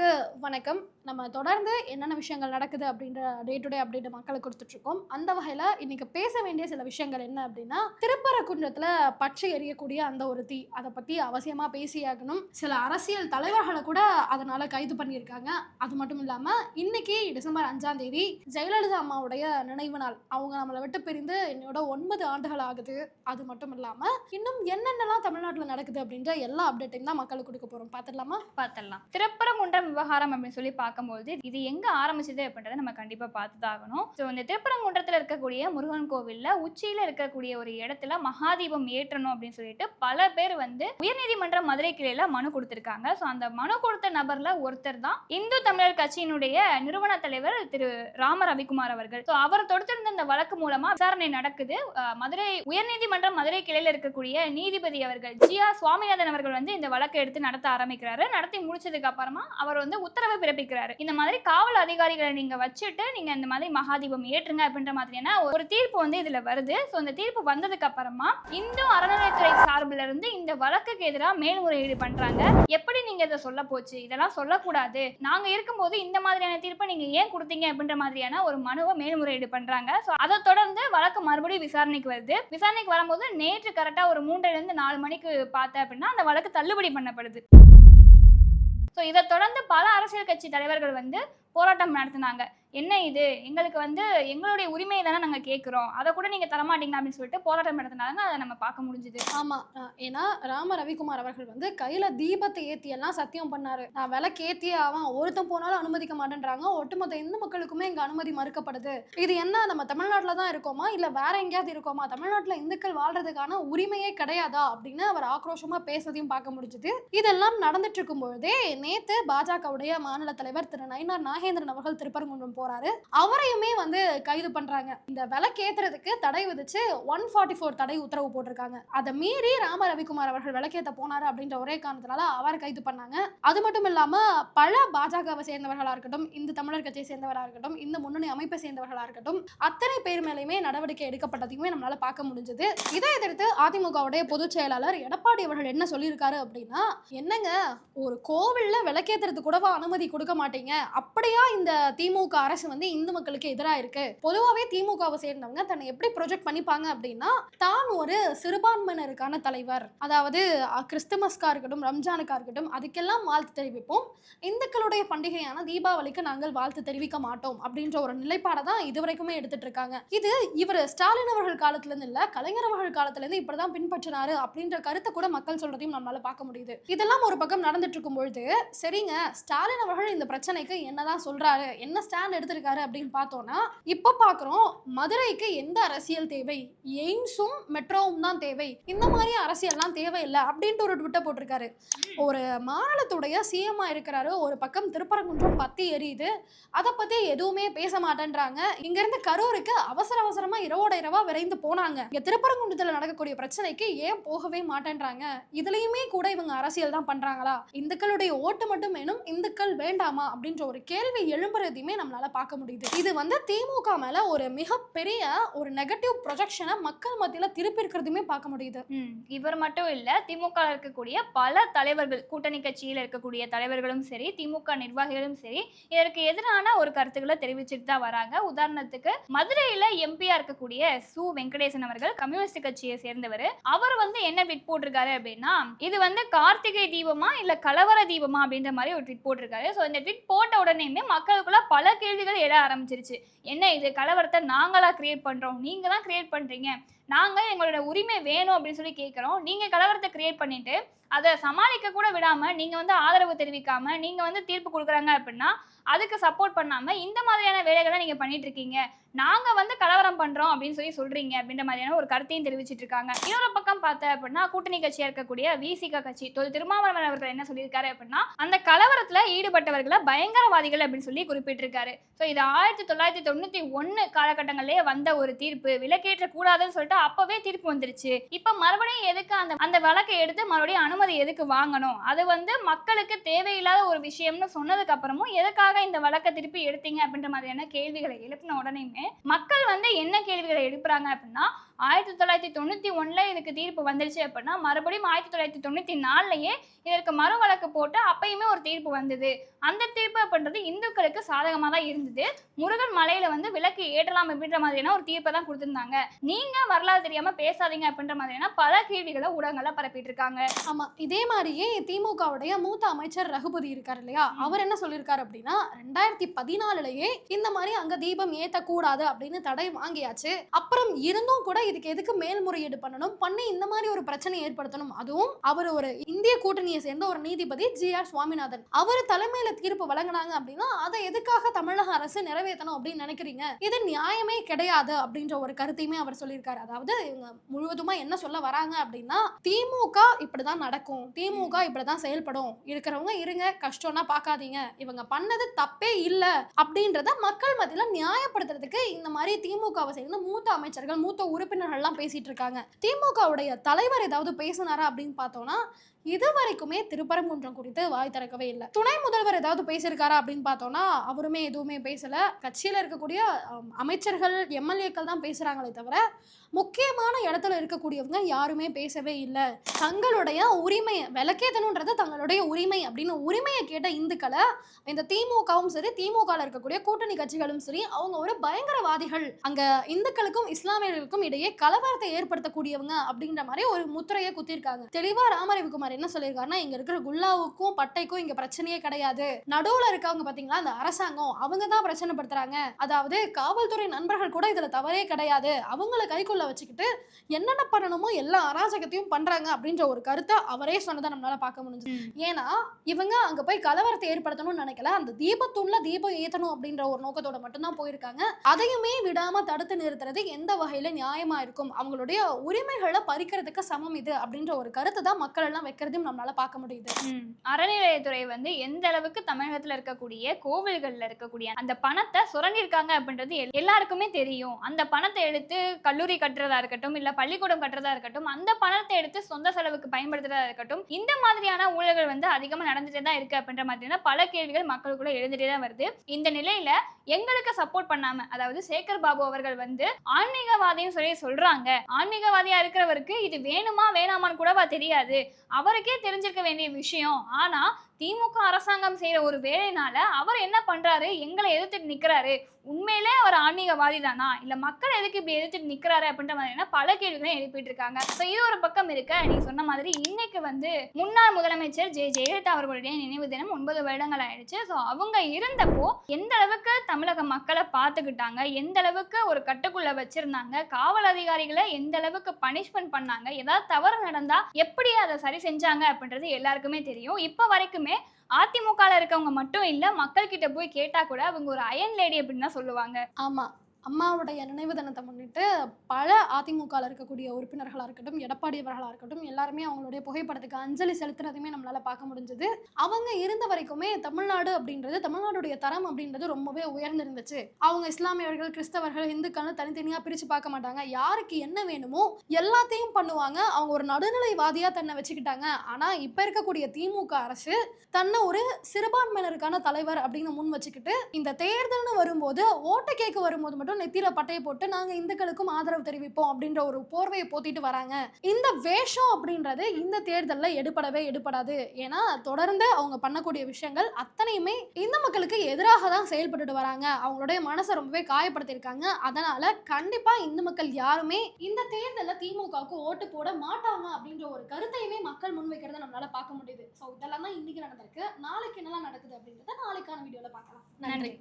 நேயர்களுக்கு வணக்கம். நம்ம தொடர்ந்து என்னென்ன விஷயங்கள் நடக்குது அப்படின்ற டே டு டே அப்டேட் மக்களை கொடுத்துட்ருக்கோம். அந்த வகையில் இன்றைக்கி பேச வேண்டிய சில விஷயங்கள் என்ன அப்படின்னா திருப்பரங்குன்றத்தில் பற்றி எரியக்கூடிய அந்த ஒரு தீ. அதை பற்றி அவசியமாக பேசியாகணும். சில அரசியல் தலைவர்களை கூட அதனால் கைது பண்ணியிருக்காங்க. அது மட்டும் இல்லாமல் இன்னைக்கு டிசம்பர் அஞ்சாம் தேதி ஜெயலலிதா அம்மாவுடைய நினைவு நாள். அவங்க நம்மளை விட்டு பிரிந்து என்னோட ஒன்பது ஆண்டுகள் ஆகுது. அது மட்டும் இல்லாமல் இன்னும் என்னென்னலாம் தமிழ்நாட்டில் நடக்குது அப்படின்ற எல்லா அப்டேட்டையும் தான் மக்களுக்கு கொடுக்க போகிறோம் பார்த்துடலாமா? பார்த்துடலாம். திருப்பரங்குன்றம் விவகாரம் அப்படின்னு சொல்லி பார்க்கும்போது இது எங்க ஆரம்பிச்சது அப்படின்றத நம்ம கண்டிப்பா பார்த்துதான் ஆகணும் ஸோ இந்த திருப்பரங்குன்றத்தில் இருக்கக்கூடிய முருகன் கோவிலில் உச்சியில இருக்கக்கூடிய ஒரு இடத்துல மகாதீபம் ஏற்றணும் அப்படின்னு சொல்லிட்டு பல பேர் வந்து உயர்நீதிமன்ற மதுரை கிளையில மனு கொடுத்திருக்காங்க. ஸோ அந்த மனு கொடுத்த நபர்ல ஒருத்தர் தான் இந்து தமிழர் கட்சியினுடைய நிறுவன தலைவர் திரு ராம ரவிக்குமார் அவர்கள். ஸோ அவர் தொடுத்திருந்த இந்த வழக்கு மூலமா விசாரணை நடக்குது. மதுரை உயர்நீதிமன்றம் மதுரை கிளையில இருக்கக்கூடிய நீதிபதி அவர்கள் ஜி ஆர் சுவாமிநாதன் அவர்கள் வந்து இந்த வழக்கை எடுத்து நடத்த ஆரம்பிக்கிறாரு. நடத்தி முடிச்சதுக்கு அப்புறமா அவர் வந்து உத்தரவு பிறப்பிக்கிறாரு. இந்த மாதிரி காவல் அதிகாரிகளை நீங்க வச்சுட்டு நீங்க இந்த மாதிரி மகாதீபம் ஏற்றுங்க அப்படின்ற மாதிரியான ஒரு தீர்ப்பு வந்து இதுல வருது. ஸோ அந்த தீர்ப்பு வந்ததுக்கு அப்புறமா இந்து அறநிலைத்துறை சார்பில் இருந்து இந்த வழக்குக்கு எதிராக மேல்முறையீடு பண்றாங்க. எப்படி நீங்க இதை சொல்ல போச்சு? இதெல்லாம் சொல்லக்கூடாது. நாங்க இருக்கும்போது இந்த மாதிரியான தீர்ப்பை நீங்க ஏன் கொடுத்தீங்க அப்படின்ற மாதிரியான ஒரு மனுவை மேல்முறையீடு பண்றாங்க. ஸோ அதை தொடர்ந்து வழக்கு மறுபடியும் விசாரணைக்கு வருது. விசாரணைக்கு வரும்போது நேற்று கரெக்டாக ஒரு மூன்றிலிருந்து நாலு மணிக்கு பார்த்தேன் அப்படின்னா அந்த வழக்கு தள்ளுபடி பண்ணப்படுது. ஸோ இதை தொடர்ந்து பல அரசியல் கட்சி தலைவர்கள் வந்து போராட்டம் நடத்தினாங்க. என்ன இது? எங்களுக்கு வந்து எங்களுடைய உரிமையை தானே நாங்கள் கேட்குறோம். அதை கூட நீங்கள் தரமாட்டீங்க அப்படின்னு சொல்லிட்டு போராட்டம் நடத்தினாங்க. அதை நம்ம பார்க்க முடிஞ்சுது. ஆமாம் ஏன்னா ராம ரவிக்குமார் அவர்கள் வந்து கையில் தீபத்தை ஏற்றி எல்லாம் சத்தியம் பண்ணாரு. நான் விளக்கு ஏற்றியே ஆவான். ஒருத்தன் போனாலும் அனுமதிக்க மாட்டேன்றாங்க. ஒட்டுமொத்த இந்து மக்களுக்குமே இங்கே அனுமதி மறுக்கப்படுது. இது என்ன? நம்ம தமிழ்நாட்டில் தான் இருக்கோமா? இல்லை வேற எங்கேயாவது இருக்கோமா? தமிழ்நாட்டில் இந்துக்கள் வாழ்றதுக்கான உரிமையே கிடையாதா? அப்படின்னு அவர் ஆக்ரோஷமாக பேசுறதையும் பார்க்க முடிஞ்சுது. இதெல்லாம் நடந்துட்டு இருக்கும் பொழுதே பாஜகவுடைய மாநில தலைவர் திரு நயினார் நாகேந்திரன் அவர்கள் திருப்பரங்குன்றம் போறாரு. அவரையுமே வந்து கைது பண்றாங்க. இந்த விலக்கேத்துறதுக்கு தடை விதிச்சு ஒன் ஃபார்ட்டி ஃபோர் தடை உத்தரவு போட்டிருக்காங்க. அதை மீறி ராம ரவிக்குமார் அவர்கள் விளக்கேத்த போனாரு அப்படின்ற ஒரே காரணத்தினால அவரை கைது பண்ணாங்க. அது மட்டும் இல்லாம பல பாஜகவை சேர்ந்தவர்களா இருக்கட்டும் இந்த தமிழர் கட்சியை சேர்ந்தவராக இருக்கட்டும் இந்த முன்னணி அமைப்பை சேர்ந்தவர்களா இருக்கட்டும் அத்தனை பேர் மேலேயுமே நடவடிக்கை எடுக்கப்பட்டதையுமே நம்மளால பார்க்க முடிஞ்சது. இதை எதிர்த்து அதிமுகவுடைய பொதுச் செயலாளர் எடப்பாடி அவர்கள் என்ன சொல்லியிருக்காரு அப்படின்னா என்னங்க ஒரு கோவில்ல விளக்கேத்துறது கூடவா அனுமதி கொடுக்க மாட்டீங்க? அப்படியா இந்த திமுக அரசு வந்து இந்து மக்களுக்கு எதிராக இருக்கு. பொதுவாகவே திமுகவை சேர்ந்தவங்க தன்னை எப்படி ப்ரொஜெக்ட் பண்ணிப்பாங்க அப்படின்னா தான் ஒரு சிறுபான்மையினருக்கான தலைவர். அதாவது கிறிஸ்துமஸ்க்காக இருக்கட்டும் ரம்ஜானுக்கா இருக்கட்டும் அதுக்கெல்லாம் வாழ்த்து தெரிவிப்போம். இந்துக்களுடைய பண்டிகையான தீபாவளிக்கு நாங்கள் வாழ்த்து தெரிவிக்க மாட்டோம் அப்படின்ற ஒரு நிலைப்பாடை தான் இதுவரைக்குமே எடுத்துட்டு இருக்காங்க. இது இவர் ஸ்டாலின் அவர்கள் காலத்துல இருந்து இல்ல கலைஞர் அவர்கள் காலத்துல இருந்து இப்படிதான் பின்பற்றினாரு அப்படின்ற கருத்தை கூட மக்கள் சொல்றதையும் நம்மளால பார்க்க முடியுது. இதெல்லாம் ஒரு பக்கம் நடந்துட்டு இருக்கும் பொழுது சரிங்க ஸ்டாலின் அவர்கள் இந்த பிரச்சனைக்கு என்னதான் சொல்றாரு என்ன ஸ்டாண்ட் எடுத்திருக்காரு அப்படின்னு பார்த்தோம்னா இப்போ பார்க்குறோம் மதுரைக்கு எந்த அரசியல் தேவை? எய்ம்ஸும் மெட்ரோவும் தான் தேவை. இந்த மாதிரி அரசியல்லாம் தேவையில்லை அப்படின்ட்டு ஒரு ட்விட்டர் போட்டிருக்காரு. ஒரு மாநிலத்துடைய சிஎம்மாக இருக்கிறாரு. ஒரு பக்கம் திருப்பரங்குன்றம் பத்தி எரியுது. அதை பற்றி எதுவுமே பேச மாட்டேன்றாங்க. இங்கேருந்து கரூருக்கு அவசர அவசரமாக இரவோட இரவா விரைந்து போனாங்க. இங்கே திருப்பரங்குன்றத்தில் நடக்கக்கூடிய பிரச்சனைக்கு ஏன் போகவே மாட்டேன்றாங்க? இதுலேயுமே கூட இவங்க அரசியல் தான் பண்ணுறாங்களா இந்துக்களுடைய ஓட்டு மட்டும் வேணும் இந்துக்கள் வேண்டாமா? அப்படின்ற ஒரு கேள்வி எழும்புறதையுமே நம்மளால பார்க்க முடியுது. இது வந்து திமுக மேல ஒரு மிகப்பெரிய ஒரு நெகட்டிவ் ப்ரொஜெக்ஷனை மக்கள் மத்தியில திருப்பி இருக்கிறதுமே பார்க்க முடியுது. இவர் மட்டும் இல்ல திமுக இருக்கக்கூடிய பல தலைவர்கள் கூட்டணி கட்சியில் இருக்கக்கூடிய தலைவர்களும் சரி திமுக நிர்வாகிகளும் சரி இதற்கு எதிரான ஒரு கருத்துக்களை தெரிவிச்சுட்டு தான் வராங்க. உதாரணத்துக்கு மதுரையில எம்பியா இருக்கக்கூடிய சு. வெங்கடேசன் அவர்கள் கம்யூனிஸ்ட் கட்சியை சேர்ந்தவர். அவர் வந்து என்ன ட்விட் போட்டிருக்காரு அப்படின்னா இது வந்து கார்த்திகை தீபமா இல்ல கலவர தீபமா அப்படின்ற மாதிரி ஒரு ட்விட் போட்டிருக்காரு. ஸோ இந்த ட்விட் போட்ட உடனேயுமே மக்களுக்குள்ள பல கேள்வி கேள்விகள் எழ ஆரம்பிச்சிருச்சு. என்ன இது? கலவரத்தை நாங்களா கிரியேட் பண்றோம். நீங்க தான் கிரியேட் பண்றீங்க. நாங்கள் எங்களோட உரிமை வேணும் அப்படின்னு சொல்லி கேட்குறோம் நீங்கள் கலவரத்தை கிரியேட் பண்ணிட்டு அதை சமாளிக்க கூட விடாமல் நீங்கள் வந்து ஆதரவு தெரிவிக்காம நீங்கள் வந்து தீர்ப்பு கொடுக்குறாங்க அப்படின்னா அதுக்கு சப்போர்ட் பண்ணாமல் இந்த மாதிரியான வேலைகளை நீங்கள் பண்ணிட்டு இருக்கீங்க. வந்து கலவரம் பண்ணுறோம் அப்படின்னு சொல்லி சொல்கிறீங்க அப்படின்ற மாதிரியான ஒரு கருத்தையும் தெரிவிச்சிட்டு இருக்காங்க. இன்னொரு பக்கம் பார்த்த அப்படின்னா கூட்டணி கட்சியாக இருக்கக்கூடிய விசிக கட்சி தொல் திருமாவளவன் அவர்கள் என்ன சொல்லியிருக்காரு அப்படின்னா அந்த கலவரத்தில் ஈடுபட்டவர்களை பயங்கரவாதிகள் அப்படின்னு சொல்லி குறிப்பிட்டிருக்காரு. ஸோ இது ஆயிரத்தி தொள்ளாயிரத்தி தொண்ணூற்றி ஒன்று காலகட்டங்களிலே வந்த ஒரு தீர்ப்பு. விலக்கேற்ற கூடாதுன்னு சொல்லிட்டு அப்பவே தீர்ப்பு வந்துருச்சு. இப்ப மறுபடியும் எதுக்கு அந்த அந்த வழக்கை எடுத்து மறுபடியும் அனுமதி எதுக்கு வாங்கணும்? அது வந்து மக்களுக்கு தேவையில்லாத ஒரு விஷயம்னு சொன்னதுக்கு அப்புறமும் எதுக்காக இந்த வழக்கை திருப்பி எடுத்தீங்க அப்படின்ற மாதிரியான கேள்விகளை எழுப்பின உடனேயுமே மக்கள் வந்து என்ன கேள்விகளை எழுப்புறாங்க அப்படின்னா ஆயிரத்தி தொள்ளாயிரத்தி தொண்ணூத்தி ஒண்ணுல இதுக்கு தீர்ப்பு வந்துருச்சு அப்படின்னா மறுபடியும் ஆயிரத்தி தொள்ளாயிரத்தி தொண்ணூத்தி நாலுலயே இதற்கு மறு வழக்கு போட்டு அப்பயுமே ஒரு தீர்ப்பு வந்தது. அந்த தீர்ப்பு அப்படின்றது இந்துக்களுக்கு சாதகமா தான் இருந்தது. முருகன் மலையில வந்து விளக்கு ஏற்றலாம் அப்படின்ற மாதிரியான ஒரு தீர்ப்பை தான் கொடுத்திருந்தாங்க. நீங்க வரலாறு தெரியாம பேசாதீங்க அப்படின்ற மாதிரியான பல கேள்விகளை ஊடகங்கள்ல பரப்பிட்டு இருக்காங்க ஆமா இதே மாதிரியே திமுகவுடைய மூத்த அமைச்சர் ரகுபதி இருக்காரு இல்லையா. அவர் என்ன சொல்லியிருக்காரு அப்படின்னா ரெண்டாயிரத்தி பதினாலுலயே இந்த மாதிரி அங்க தீபம் ஏத்தக்கூடாது அப்படின்னு தடை வாங்கியாச்சு. அப்புறம் இருந்தும் கூட இதுக்கு எதுக்கு மேல்முறையீடு பண்ணணும்? பண்ணி இந்த மாதிரி ஒரு பிரச்சனை ஏற்படுத்தணும். அதுவும் அவர் ஒரு இந்திய கூட்டணியை சேர்ந்த ஒரு நீதிபதி ஜி ஆர் சுவாமிநாதன். அவர் தலைமையில தீர்ப்பு வழங்கினாங்க அப்படின்னா அதை எதுக்காக தமிழக அரசு நிறைவேற்றணும் அப்படின்னு நினைக்கிறீங்க? இது நியாயமே கிடையாது அப்படின்ற ஒரு கருத்தையுமே அவர் சொல்லியிருக்காரு. அதாவது இவங்க முழுவதுமா என்ன சொல்ல வராங்க அப்படின்னா திமுக இப்படிதான் நடக்கும். திமுக இப்படிதான் செயல்படும். இருக்கிறவங்க இருங்க கஷ்டம்னா பார்க்காதீங்க. இவங்க பண்ணது தப்பே இல்ல அப்படின்றத மக்கள் மத்தியில நியாயப்படுத்துறதுக்கு இந்த மாதிரி திமுகவை சேர்ந்த மூத்த அமைச்சர்கள் மூத்த உறுப்பினர்கள்லாம் பேசிட்டு இருக்காங்க. திமுகவுடைய தலைவர் ஏதாவது பேசினாரா அப்படின்னு பார்த்தோம்னா இது வரைக்குமே திருப்பரங்குன்றம் குறித்து வாய் திறக்கவே இல்லை. துணை முதல்வர் ஏதாவது பேசியிருக்காரா அப்படின்னு பார்த்தோம்னா அவருமே எதுவுமே பேசல. கட்சியில் இருக்கக்கூடிய அமைச்சர்கள் எம்எல்ஏக்கள் தான் பேசுறாங்களே தவிர முக்கியமான இடத்துல இருக்கக்கூடியவங்க யாருமே பேசவே இல்லை. தங்களுடைய உரிமை விளக்கேதனுன்றது தங்களுடைய உரிமை அப்படின்னு உரிமையை கேட்ட இந்துக்களை இந்த திமுகவும் சரி திமுகவில் இருக்கக்கூடிய கூட்டணி கட்சிகளும் சரி அவங்க ஒரு பயங்கரவாதிகள். அங்க இந்துக்களுக்கும் இஸ்லாமியர்களுக்கும் இடையே கலவரத்தை ஏற்படுத்தக்கூடியவங்க அப்படின்ற மாதிரி ஒரு முத்திரையை குத்திருக்காங்க தெளிவா ராமரவிக்குமார் என்ன சொல்லியிருக்காருன்னா இங்க இருக்கிற குல்லாவுக்கும் பட்டைக்கும் இங்க பிரச்சனையே கிடையாது. நடுவுல இருக்கவங்க பாத்தீங்களா அந்த அரசாங்கம் அவங்க தான் பிரச்சனை படுத்துறாங்க அதாவது காவல்துறை நண்பர்கள் கூட இதுல தவறே கிடையாது. அவங்கள கைக்குள்ள வச்சுக்கிட்டு என்னென்ன பண்ணணுமோ எல்லா அராஜகத்தையும் பண்றாங்க அப்படின்ற ஒரு கருத்தை அவரே சொன்னதை நம்மளால பார்க்க முடிஞ்சது. ஏன்னா இவங்க அங்க போய் கலவரத்தை ஏற்படுத்தணும்னு நினைக்கல. அந்த தீபத்துள்ள தீபம் ஏத்தணும் அப்படின்ற ஒரு நோக்கத்தோட மட்டும்தான் போயிருக்காங்க. அதையுமே விடாம தடுத்து நிறுத்துறது எந்த வகையில நியாயமா இருக்கும்? அவங்களுடைய உரிமைகளை பறிக்கிறதுக்கு சமம் இது அப்படின்ற ஒரு கருத்தை தான் மக்கள் எல்லாம் இருக்கிறதும் நம்மளால பார்க்க முடியுது. அறநிலையத்துறை வந்து எந்த அளவுக்கு தமிழகத்துல இருக்கக்கூடிய கோவில்கள்ல இருக்கக்கூடிய அந்த பணத்தை சுரண்டிருக்காங்க அப்படின்றது எல்- எல்லாருக்குமே தெரியும். அந்த பணத்தை எடுத்து கல்லூரி கட்டுறதா இருக்கட்டும் இல்ல பள்ளிக்கூடம் கட்டுறதா இருக்கட்டும் அந்த பணத்தை எடுத்து சொந்த செலவுக்கு பயன்படுத்துறதா இருக்கட்டும் இந்த மாதிரியான ஊழல்கள் வந்து அதிகமா நடந்துட்டே தான் இருக்கு அப்படின்ற மாதிரியான பல கேள்விகள் மக்களுக்குள்ள எழுந்துட்டே தான் வருது. இந்த நிலையில எங்களுக்கு சப்போர்ட் பண்ணாம அதாவது சேகர் பாபு அவர்கள் வந்து ஆன்மீகவாதின்னு சொல்லி சொல்றாங்க. ஆன்மீகவாதியா இருக்கிறவருக்கு இது வேணுமா வேணாமான்னு கூடவா தெரியாது. அவருக்கே தெரிஞ்சிருக்க வேண்டிய விஷயம். ஆனா திமுக அரசாங்கம் செய்யற ஒரு வேலைனால அவர் என்ன பண்றாரு? எங்களை எதிர்த்துட்டு நிக்கிறாரு. உண்மையிலே அவர் ஆன்மீகவாதி தானா இல்ல மக்கள் எதுக்கு இப்படி எதிர்த்துட்டு நிக்கிறாரு அப்படின்ற மாதிரியான பல கேள்விகளை எழுப்பிட்டு இருக்காங்க ஸோ இது ஒரு பக்கம் இருக்க நீங்க சொன்ன மாதிரி இன்னைக்கு வந்து முன்னாள் முதலமைச்சர் ஜெ ஜெயலலிதா அவர்களுடைய நினைவு தினம் ஒன்பது வருடங்கள் ஆயிடுச்சு. ஸோ அவங்க இருந்தப்போ எந்த அளவுக்கு தமிழக மக்களை பார்த்துக்கிட்டாங்க? எந்த அளவுக்கு ஒரு கட்டுக்குள்ள வச்சிருந்தாங்க? காவல் அதிகாரிகளை எந்த அளவுக்கு பனிஷ்மெண்ட் பண்ணாங்க? ஏதாவது தவறு நடந்தா எப்படி அதை சரி செஞ்சாங்க அப்படின்றது எல்லாருக்குமே தெரியும். இப்போ வரைக்குமே அதிமுகல இருக்கவங்க மட்டும் இல்ல மக்கள் கிட்ட போய் கேட்டா கூட அவங்க ஒரு அயன் லேடி அப்படின்னு தான் சொல்லுவாங்க. ஆமா. அம்மாவுடைய நினைவு தினத்தை முன்னிட்டு பல அதிமுகவில் இருக்கக்கூடிய உறுப்பினர்களாக இருக்கட்டும் எடப்பாடி அவர்களாக இருக்கட்டும் எல்லாருமே அவங்களுடைய புகைப்படத்துக்கு அஞ்சலி செலுத்துறதுமே நம்மளால் பார்க்க முடிஞ்சது. அவங்க இருந்த வரைக்குமே தமிழ்நாடு அப்படின்றது தமிழ்நாடுடைய தரம் அப்படின்றது ரொம்பவே உயர்ந்திருந்துச்சு. அவங்க இஸ்லாமியர்கள் கிறிஸ்தவர்கள் இந்துக்கள்னு தனித்தனியாக பிரித்து பார்க்க மாட்டாங்க. யாருக்கு என்ன வேணுமோ எல்லாத்தையும் பண்ணுவாங்க. அவங்க ஒரு நடுநிலைவாதியாக தன்னை வச்சுக்கிட்டாங்க. ஆனால் இப்போ இருக்கக்கூடிய திமுக அரசு தன்னை ஒரு சிறுபான்மையினருக்கான தலைவர் அப்படின்னு முன் வச்சுக்கிட்டு இந்த தேர்தல்னு வரும்போது ஓட்டு கேட்க வரும்போது மட்டும் நெத்தியில பட்டையை போட்டு நாங்க இந்துக்களுக்கும் ஆதரவு தெரிவிப்போம் அப்படின்ற ஒரு போர்வையை போத்திட்டு வராங்க. இந்த வேஷம் அப்படின்றது இந்த தேர்தலில் எடுபடவே எடுபடாது. ஏன்னா தொடர்ந்து அவங்க பண்ணக்கூடிய விஷயங்கள் அத்தனையுமே இந்து மக்களுக்கு எதிராக தான் செயல்பட்டுட்டு வராங்க. அவங்களுடைய மனசை ரொம்பவே காயப்படுத்தியிருக்காங்க. அதனால கண்டிப்பா இந்து மக்கள் யாருமே இந்த தேர்தலில் திமுகவுக்கு ஓட்டு போட மாட்டாங்க அப்படின்ற ஒரு கருத்தையுமே மக்கள் முன்வைக்கிறத நம்மளால பார்க்க முடியுது. ஸோ இதெல்லாம் தான் இன்னைக்கு நடந்திருக்கு. நாளைக்கு என்னெல்லாம் நடக்குது அப்படின்றத நாளைக்கான வீடியோவில் பார்க்கலாம். நன்றி.